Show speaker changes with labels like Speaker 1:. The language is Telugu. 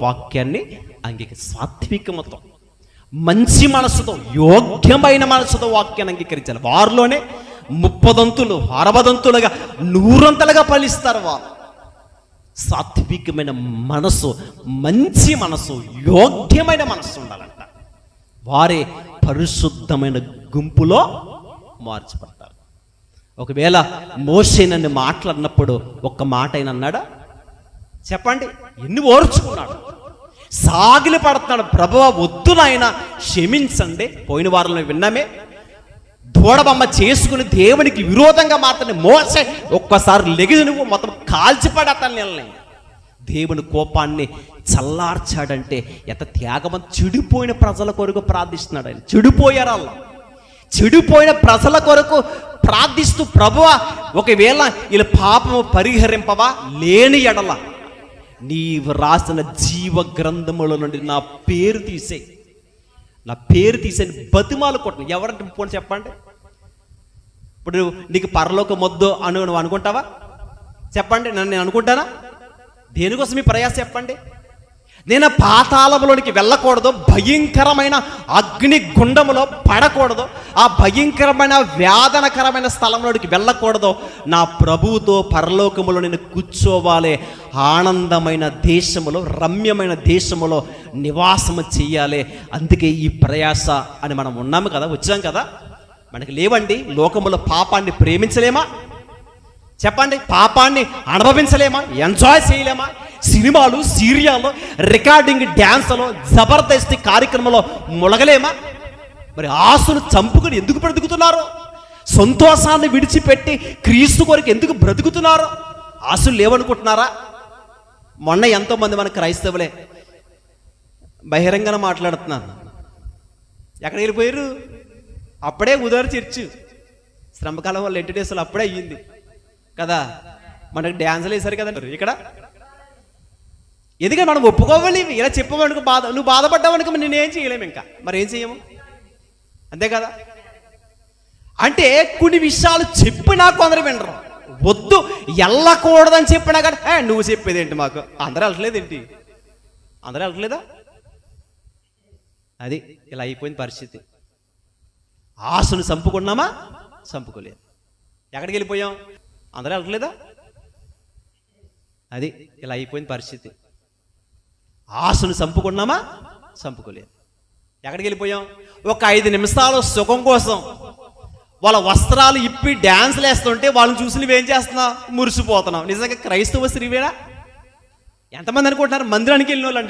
Speaker 1: వాక్యాన్ని అంగీక సాత్విక మతం మంచి మనసుతో యోగ్యమైన మనసుతో వాక్యాన్ని అంగీకరించాలి. వారిలోనే ముప్పదంతులు అరవదంతులుగా నూరంతలుగా ఫలిస్తారు వారు. సాత్వికమైన మనసు మంచి మనసు యోగ్యమైన మనసు ఉండాలంట. వారే పరిశుద్ధమైన గుంపులో మార్చబడతారు. ఒకవేళ మోసే నన్ను మాట్లాడినప్పుడు ఒక్క మాట అయిన అన్నాడా? చెప్పండి ఎన్ని ఓర్చుకున్నాడు? సాగిలి పడుతున్నాడు. ప్రభువ వద్దు నాయన క్షమించండి. పోయిన వారంలో విన్నామే? దూడబొమ్మ చేసుకుని దేవునికి విరోధంగా మాత్రమే మోసే ఒక్కసారి లెగిది నువ్వు మొత్తం కాల్చిపడి అతను దేవుని కోపాన్ని చల్లార్చాడంటే ఎంత త్యాగమని చెడిపోయిన ప్రజల కొరకు ప్రార్థిస్తున్నాడు ఆయన. చెడిపోయారు అలా. చెడిపోయిన ప్రజల కొరకు ప్రార్థిస్తూ ప్రభువ ఒకవేళ వీళ్ళ పాపము పరిహరింపవా? లేని ఎడల. నీవు రాసిన జీవ గ్రంథముల నుండి నా పేరు తీసే. నా పేరు తీసేని బతిమాలు కొట్టను. ఎవరంటే పోనీ చెప్పండి. ఇప్పుడు నీకు పరలోక మొద్దు అను నువ్వు అనుకుంటావా? చెప్పండి నన్ను నేను అనుకుంటానా? దేనికోసం మీ ప్రయాస చెప్పండి? నేను పాతాళములోనికి వెళ్ళకూడదు భయంకరమైన అగ్ని గుండములో పడకూడదు ఆ భయంకరమైన వేదనకరమైన స్థలంలోనికి వెళ్ళకూడదు. నా ప్రభువుతో పరలోకములో నేను కూర్చోవాలి ఆనందమైన దేశములో రమ్యమైన దేశములో నివాసము చేయాలి. అందుకే ఈ ప్రయాస అని మనం ఉన్నాము కదా వచ్చాం కదా? మనకి లేవండి లోకములో పాపాన్ని ప్రేమించలేమా? చెప్పండి పాపాన్ని అనుభవించలేమా? ఎంజాయ్ చేయలేమా? సినిమాలు సీరియాలు రికార్డింగ్ డ్యాన్సులు జబర్దస్తి కార్యక్రమంలో ములగలేమా? మరి ఆశలు చంపుకుని ఎందుకు బ్రతుకుతున్నారు? సంతోషాన్ని విడిచిపెట్టి క్రీస్తు కొరకు ఎందుకు బ్రతుకుతున్నారు? ఆశలు లేవనుకుంటున్నారా? మొన్న ఎంతోమంది మన క్రైస్తవులే బహిరంగన మాట్లాడుతున్నారు. ఎక్కడ వెళ్ళిపోయారు? అప్పుడే ఉదారు చర్చ్. శ్రమకాలం వల్ల ఎంటి అప్పుడే అయ్యింది. కదా? మనకు డ్యాన్సులు వేశారు కదా ఇక్కడ? ఎందుకంటే మనం ఒప్పుకోవాలి ఇలా చెప్పమనుకో బాధ నువ్వు బాధపడ్డావనుకో మరి నేనేం చేయలేము ఇంకా. మరి ఏం చేయము? అంతే కదా? అంటే కొన్ని విషయాలు చెప్పినా కొందరు వినరు. వద్దు వెళ్ళకూడదని చెప్పినా కానీ నువ్వు చెప్పేది ఏంటి మాకు? అందరూ వెళ్ళట్లేదు ఏంటి అందరూ వెళ్ళట్లేదా? అది ఇలా అయిపోయింది పరిస్థితి. ఆశను చంపుకున్నామా? చంపుకోలేదు. ఎక్కడికి వెళ్ళిపోయాం? అందరూ వెళ్ళట్లేదా అది ఇలా అయిపోయింది పరిస్థితి. ఆశను చంపుకున్నామా? చంపుకోలేదు. ఎక్కడికి వెళ్ళిపోయాం? ఒక ఐదు నిమిషాలు సుఖం కోసం. వాళ్ళ వస్త్రాలు ఇప్పి డ్యాన్స్లు వేస్తుంటే వాళ్ళని చూసి నువ్వేం చేస్తున్నావు? మురిసిపోతున్నావు. నిజంగా క్రైస్తవ స్త్రీవేనా ఎంతమంది అనుకుంటున్నారు? మందిరానికి వెళ్ళిన వాళ్ళు